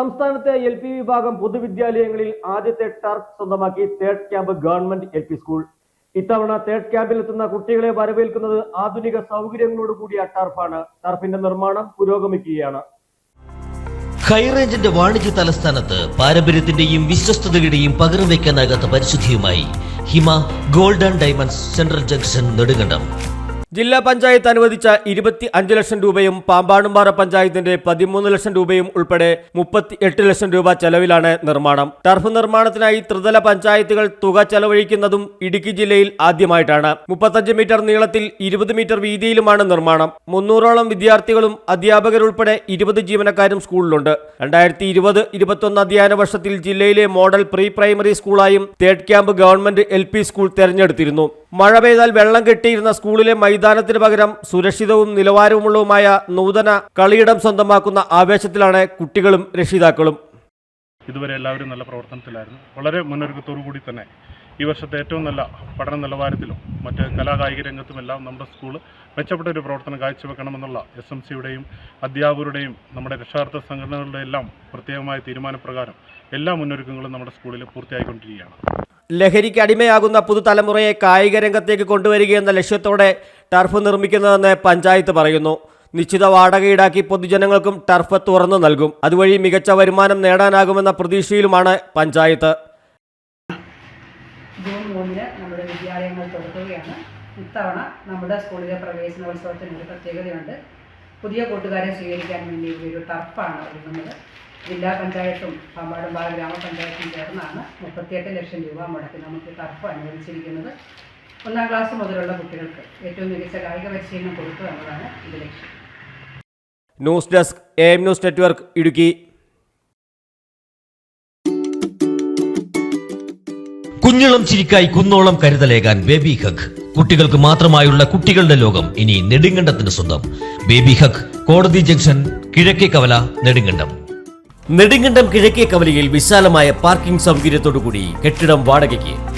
സംസ്ഥാനത്തെ L P വിഭാഗം പൊതുവിദ്യാലയങ്ങളിൽ ആദ്യത്തെ ടർഫ് സ്വന്തമാക്കി third camp government L P school. ഇത്തവണ തേർഡ് ക്യാമ്പിൽ എത്തുന്ന കുട്ടികളെ വരവേൽക്കുന്നത് ആധുനിക സൗകര്യങ്ങളോട് കൂടിയ ടർഫാണ്. ടർഫിന്റെ നിർമ്മാണം പുരോഗമിക്കുകയാണ്. ഹൈറേഞ്ചിന്റെ വാണിജ്യ തലസ്ഥാനത്ത് പാരമ്പര്യത്തിന്റെയും വിശ്വസ്തതയുടെയും പകരം വയ്ക്കാനാകാത്ത പരിശുദ്ധിയുമായി Hima gold and diamonds central junction Nedumkandam. ജില്ലാ പഞ്ചായത്ത് അനുവദിച്ച ഇരുപത്തി അഞ്ച് ലക്ഷം രൂപയും പാമ്പാടുംപാറ പഞ്ചായത്തിന്റെ പതിമൂന്ന് ലക്ഷം രൂപയും ഉൾപ്പെടെ മുപ്പത്തി എട്ട് ലക്ഷം രൂപ ചെലവിലാണ് നിർമ്മാണം. ടർഫ് നിർമ്മാണത്തിനായി ത്രിതല പഞ്ചായത്തുകൾ തുക ചെലവഴിക്കുന്നതും ഇടുക്കി ജില്ലയിൽ ആദ്യമായിട്ടാണ്. മുപ്പത്തഞ്ച് മീറ്റർ നീളത്തിൽ ഇരുപത് മീറ്റർ വീതിയിലുമാണ് നിർമ്മാണം. മുന്നൂറോളം വിദ്യാർത്ഥികളും അധ്യാപകരുൾപ്പെടെ ഇരുപത് ജീവനക്കാരും സ്കൂളിലുണ്ട്. രണ്ടായിരത്തി ഇരുപത് ഇരുപത്തൊന്ന് അധ്യയന വർഷത്തിൽ ജില്ലയിലെ മോഡൽ പ്രീ പ്രൈമറി സ്കൂളായും തേഡ് ക്യാമ്പ് ഗവൺമെന്റ് എൽ സ്കൂൾ തെരഞ്ഞെടുത്തിരുന്നു. മഴ പെയ്താൽ വെള്ളം കെട്ടിയിരുന്ന സ്കൂളിലെ മൈതാനത്തിന് പകരം സുരക്ഷിതവും നിലവാരവുമുള്ളതുമായ നൂതന കളിയിടം സ്വന്തമാക്കുന്ന ആവേശത്തിലാണ് കുട്ടികളും രക്ഷിതാക്കളും. ഇതുവരെ എല്ലാവരും നല്ല പ്രവർത്തനത്തിലായിരുന്നു. വളരെ മുന്നൊരുക്കത്തോടു കൂടി തന്നെ ഈ വർഷത്തെ ഏറ്റവും നല്ല പഠന നിലവാരത്തിലും മറ്റ് കലാകായിക രംഗത്തുമെല്ലാം നമ്മുടെ സ്കൂൾ മെച്ചപ്പെട്ട ഒരു പ്രവർത്തനം കാഴ്ചവെക്കണമെന്നുള്ള എസ് എം സിയുടെയും അധ്യാപകരുടെയും നമ്മുടെ രക്ഷാർത്ഥ സംഘടനകളുടെ എല്ലാം പ്രത്യേകമായ തീരുമാനപ്രകാരം എല്ലാ മുന്നൊരുക്കങ്ങളും നമ്മുടെ സ്കൂളിൽ പൂർത്തിയായിക്കൊണ്ടിരിക്കുകയാണ്. ലഹരിക്ക് അടിമയാകുന്ന പുതുതലമുറയെ കായിക രംഗത്തേക്ക് കൊണ്ടുവരികയെന്ന ലക്ഷ്യത്തോടെ ടർഫ് നിർമ്മിക്കുന്നതെന്ന് പഞ്ചായത്ത് പറയുന്നു. നിശ്ചിത വാടക ഈടാക്കി പൊതുജനങ്ങൾക്കും ടർഫ് തുറന്നു നൽകും. അതുവഴി മികച്ച വരുമാനം നേടാനാകുമെന്ന പ്രതീക്ഷയിലുമാണ് പഞ്ചായത്ത്. ജൂൺ മൂന്നിന് നമ്മുടെ വിദ്യാലയങ്ങൾ തുറക്കുകയാണ്. ഇത്തവണ നമ്മുടെ സ്കൂളിലെ പ്രവേശനോത്സവത്തിന് ഒരു പ്രത്യേകതയുണ്ട്. പുതിയ കൂട്ടുകാരെ സ്വീകരിക്കാൻ വേണ്ടി ഒരു ടർഫാണ് ഒരുങ്ങുന്നത്. ജില്ലാ പഞ്ചായത്തും പാമ്പാടുംപാറ ഗ്രാമപഞ്ചായത്തും ചേർന്നാണ് മുപ്പത്തിയെട്ട് ലക്ഷം രൂപ മുടക്കി നമുക്ക് ടർഫ് അനുവദിച്ചിരിക്കുന്നത്. ഒന്നാം ക്ലാസ് മുതലുള്ള കുട്ടികൾക്ക് ഏറ്റവും മികച്ച കായിക പരിശീലനം കൊടുക്കുക എന്നതാണ് ഇത് ലക്ഷ്യം. News desk A M news network Idukki. കുഞ്ഞളം ചിരിക്കായി കുന്നോളം കരുതലേകാൻ ബേബി ഹഗ്. കുട്ടികൾക്ക് മാത്രമായുള്ള കുട്ടികളുടെ ലോകം ഇനി നെടുങ്കണ്ടത്തിന് സ്വന്തം. ബേബി ഹക് കോടതി ജംഗ്ഷൻ കിഴക്കേ കവല നെടുങ്കണ്ടം. നെടുങ്കണ്ടം കിഴക്കേ കവലയിൽ വിശാലമായ പാർക്കിംഗ് സൗകര്യത്തോടുകൂടി കെട്ടിടം വാടകയ്ക്ക്.